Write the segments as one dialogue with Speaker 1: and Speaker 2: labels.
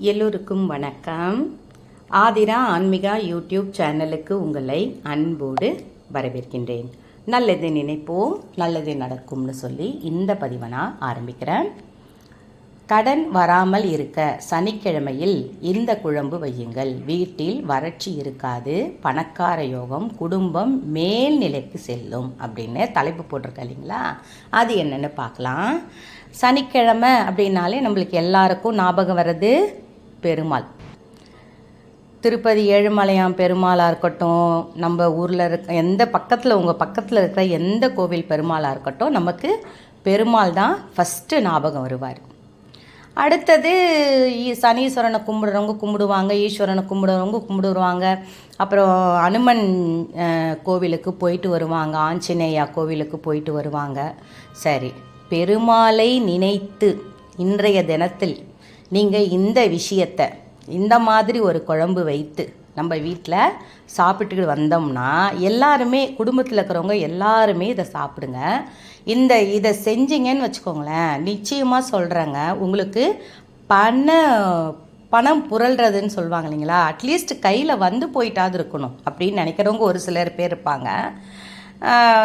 Speaker 1: எல்லோருக்கும் வணக்கம். ஆதிரா ஆன்மீகா யூடியூப் சேனலுக்கு உங்களை அன்போடு வரவேற்கின்றேன். நல்லது நினைப்போம் நல்லது நடக்கும்னு சொல்லி இந்த பதிவை நான் ஆரம்பிக்கிறேன். கடன் வராமல் இருக்க சனிக்கிழமையில் இந்த குழம்பு வையுங்கள். வீட்டில் வறட்சி இருக்காது பணக்கார யோகம் குடும்பம் மேல்நிலைக்கு செல்லும் அப்படின்னு தலைப்பு போட்டிருக்க இல்லைங்களா? அது என்னென்னு பார்க்கலாம். சனிக்கிழமை அப்படின்னாலே நம்மளுக்கு எல்லாருக்கும் ஞாபகம் வர்றது பெருமாள். திருப்பதி ஏழுமலையான் பெருமாளாக இருக்கட்டும் நம்ம ஊரில் இருக்க எந்த பக்கத்தில் உங்கள் பக்கத்தில் இருக்கிற எந்த கோவில் பெருமாளாக இருக்கட்டும் நமக்கு பெருமாள் தான் ஃபஸ்ட்டு ஞாபகம் வருவார். அடுத்தது ஈ- சனீஸ்வரனை கும்பிடுறவங்க கும்பிடுவாங்க ஈஸ்வரனை கும்பிடுறவங்க கும்பிடுவாங்க. அப்புறம் அனுமன் கோவிலுக்கு போயிட்டு வருவாங்க ஆஞ்சநேயா கோவிலுக்கு போயிட்டு வருவாங்க. சரி பெருமாளை நினைத்து இன்றைய தினத்தில் நீங்கள் இந்த விஷயத்தை இந்த மாதிரி ஒரு குழம்பு வைத்து நம்ம வீட்டில் சாப்பிட்டுக்கிட்டு வந்தோம்னா எல்லாருமே குடும்பத்தில் இருக்கிறவங்க எல்லாருமே இதை சாப்பிடுங்க. இந்த இதை செஞ்சீங்கன்னு வச்சுக்கோங்களேன் நிச்சயமாக சொல்கிறேங்க உங்களுக்கு பண பணம் புரள்றதுன்னு சொல்லுவாங்க இல்லைங்களா? அட்லீஸ்ட் கையில் வந்து போயிட்டாவது இருக்கணும் அப்படின்னு நினைக்கிறவங்க ஒரு சிலர் பேர் இருப்பாங்க.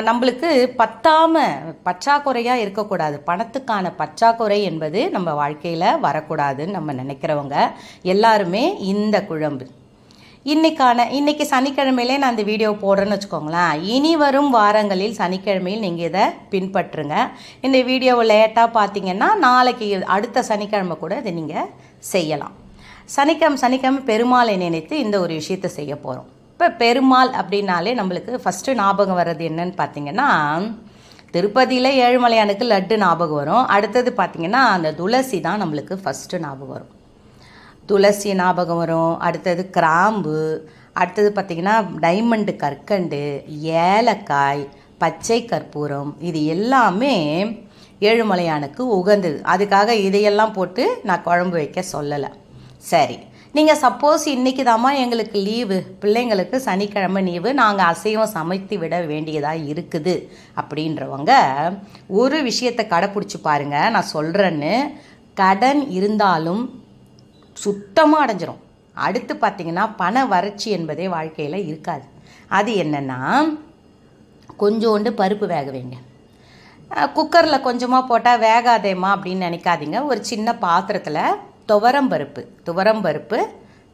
Speaker 1: நம்மளுக்கு பத்தாம பற்றாக்குறையாக இருக்கக்கூடாது. பணத்துக்கான பற்றாக்குறை என்பது நம்ம வாழ்க்கையில் வரக்கூடாதுன்னு நம்ம நினைக்கிறவங்க எல்லாருமே இந்த குழம்பு. இன்றைக்கான இன்னைக்கு சனிக்கிழமையிலே நான் இந்த வீடியோ போடுறேன்னு வச்சுக்கோங்களேன். இனி வரும் வாரங்களில் சனிக்கிழமையில் நீங்கள் இதை பின்பற்றுங்க. இந்த வீடியோவை லேட்டாக பார்த்தீங்கன்னா நாளைக்கு அடுத்த சனிக்கிழமை கூட இதை நீங்கள் செய்யலாம். சனிக்கிழமை சனிக்கிழமை பெருமாளை நினைத்து இந்த ஒரு விஷயத்தை செய்ய போகிறோம் இப்போ பெருமாள் அப்படின்னாலே நம்மளுக்கு ஃபஸ்ட்டு ஞாபகம் வர்றது என்னன்னு பார்த்தீங்கன்னா திருப்பதியில் ஏழுமலையானுக்கு லட்டு ஞாபகம் வரும். அடுத்தது பார்த்திங்கன்னா அந்த துளசி தான் நம்மளுக்கு ஃபஸ்ட்டு ஞாபகம் வரும். துளசி ஞாபகம் வரும். அடுத்தது கிராம்பு. அடுத்தது பார்த்திங்கன்னா டைமண்டு கற்கண்டு ஏலக்காய் பச்சை கற்பூரம். இது எல்லாமே ஏழுமலையானுக்கு உகந்தது. அதுக்காக இதையெல்லாம் போட்டு நான் குழம்பு வைக்க சொல்லலை. சரி. நீங்கள் சப்போஸ் இன்றைக்கி தாம்மா எங்களுக்கு லீவு பிள்ளைங்களுக்கு சனிக்கிழமை லீவு நாங்கள் அசைவம் சமைத்து விட வேண்டியதாக இருக்குது. அப்படின்றவங்க ஒரு விஷயத்தை கடைப்பிடிச்சி பாருங்கள் நான் சொல்கிறேன்னு கடன் இருந்தாலும் சுத்தமாக அடைஞ்சிரும். அடுத்து பார்த்தீங்கன்னா பண வறட்சி என்பதே வாழ்க்கையில் இருக்காது. அது என்னென்னா கொஞ்சோண்டு பருப்பு வேக வைங்க. குக்கரில் கொஞ்சமாக போட்டால் வேகாதேம்மா அப்படின்னு நினைக்காதீங்க. ஒரு சின்ன பாத்திரத்தில் துவரம் பருப்பு. துவரம் பருப்பு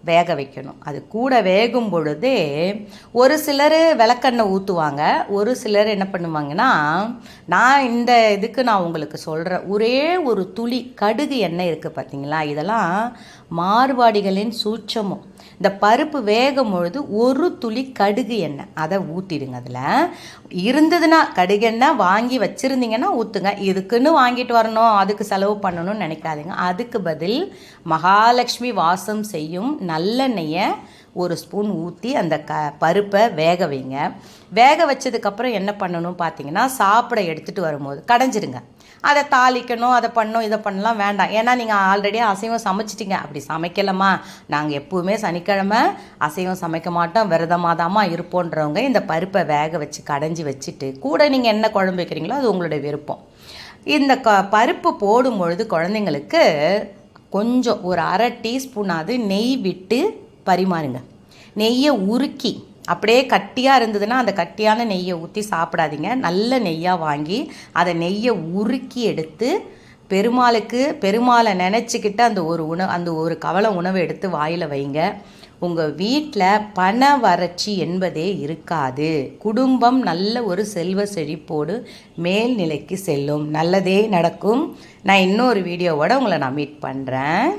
Speaker 1: வேக வைக்கணும். அது கூட வேகும் பொழுதே ஒரு சிலர் விளக்கெண்ணெய் ஊற்றுவாங்க ஒரு சிலர் என்ன பண்ணுவாங்கன்னா நான் இந்த இதுக்கு நான் உங்களுக்கு சொல்கிறேன் ஒரே ஒரு துளி கடுகு எண்ணெய் இருக்குது பார்த்தீங்களா இதெல்லாம் மார்வாடிகளின் சூட்சமும். இந்த பருப்பு வேகும் பொழுது ஒரு துளி கடுகு எண்ணெய். அதை ஊற்றிடுங்க அதில். இருந்ததுன்னா கடுகு எண்ணெய் வாங்கி வச்சுருந்தீங்கன்னா ஊற்றுங்க இதுக்குன்னு வாங்கிட்டு வரணும் அதுக்கு செலவு பண்ணணும்னு நினைக்காதீங்க. அதுக்கு பதில் மகாலட்சுமி வாசம் செய்யும் நல்லெண்ணெயை ஒரு ஸ்பூன் ஊற்றி அந்த க பருப்பை வேக வைங்க. வேக வச்சதுக்கப்புறம் என்ன பண்ணணும் பார்த்தீங்கன்னா சாப்பிட எடுத்துகிட்டு வரும்போது கடைஞ்சிடுங்க. அதை தாளிக்கணும் அதை பண்ணணும் இதை பண்ணலாம் வேண்டாம். ஏன்னா நீங்கள் ஆல்ரெடி அசைவம் சமைச்சிட்டிங்க. அப்படி சமைக்கலமா? நாங்கள் எப்பவுமே சனிக்கிழமை அசைவம் சமைக்க மாட்டோம். விரதமாதாமா இருப்போன்றவங்க இந்த பருப்பை வேக வச்சு கடைஞ்சி வச்சுட்டு கூட நீங்கள் என்ன குழம்பு வைக்கிறீங்களோ அது உங்களுடைய விருப்பம். இந்த க பருப்பு போடும் பொழுது குழந்தைங்களுக்கு கொஞ்சம் ஒரு அரை டீஸ்பூனாவது நெய் விட்டு பரிமாறுங்க. நெய்யை உருக்கி அப்படியே கட்டியாக இருந்ததுன்னா அந்த கட்டியான நெய்யை ஊற்றி சாப்பிடாதீங்க. நல்ல நெய்யாக வாங்கி அதை நெய்யை உருக்கி எடுத்து பெருமாளுக்கு பெருமாளை நினச்சிக்கிட்டு அந்த ஒரு உணவு அந்த ஒரு கவலை உணவை எடுத்து வாயில் வைங்க. உங்கள் வீட்டில் பண வறட்சி என்பதே இருக்காது. குடும்பம் நல்ல ஒரு செல்வ செழிப்போடு மேல்நிலைக்கு செல்லும். நல்லதே நடக்கும். நான் இன்னொரு வீடியோவோட உங்களை நான் மீட் பண்ணுறேன்